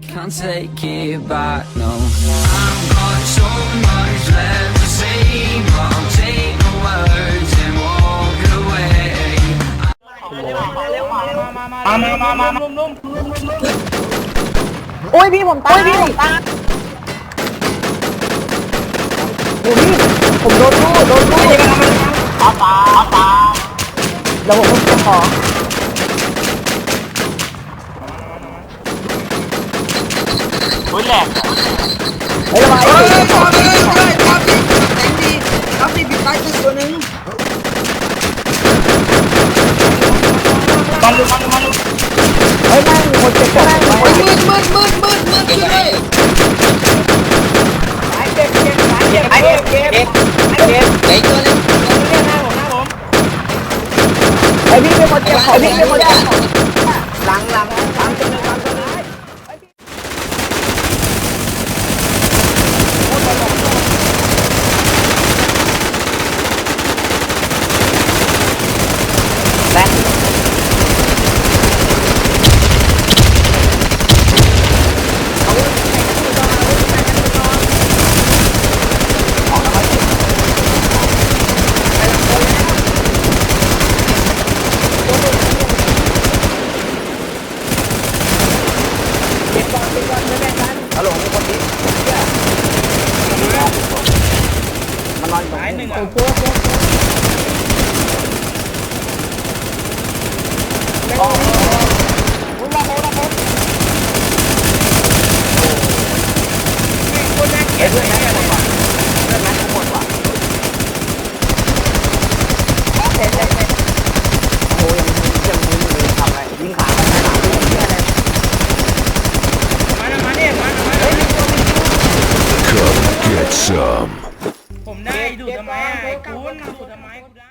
can't take it back, no. I've got so much left to say, but I'll take the words and walk away. มามามามามาโอ้ยพี่ผมตายพี่ผมตายโอ้ยพี่ผมโดนลูกโดนลูกเอาตาเอาตาแล้วผมก็ขอ เฮ้ ยแหลกเฮ้ยระวังเฮ้ไอ้ยขอขอเลยขอเลยครับพี่แสงดีครับพี่ปิดไฟตึกตัวนึงมาลุมาลุมาลุเฮ้ยนั่งคนเจ็บก็นั่งมืดมืดมืดมืดมืดช่วยด้วยไอ้เก็บเก็บเก็บไอ้เก็บเก็บเก็บเก็บไอ้ตัวนึงเนี่ยหน้าผมหน้าผมไอ้พี่เป็นคนเจ็บขอพี่เป็นคนเจ็บหลังหลังหลังตัวนึงหลังตัวนึง แบน ฮัลโหลมีคนนี้สายหนึ่งอะเก็บด้วยนะเนี่ยผมว่าเรื่องนั้นทั้งหมดว่ะ โอ้ยยังมึนยังมึนเลยทำอะไรยิงขาไปไหนหลังพี่เนี่ยเลย มาหน้ามาเนี่ยมาหน้ามา Awesome. ผมได้ดูทำไมคุณดูทำไมกูได้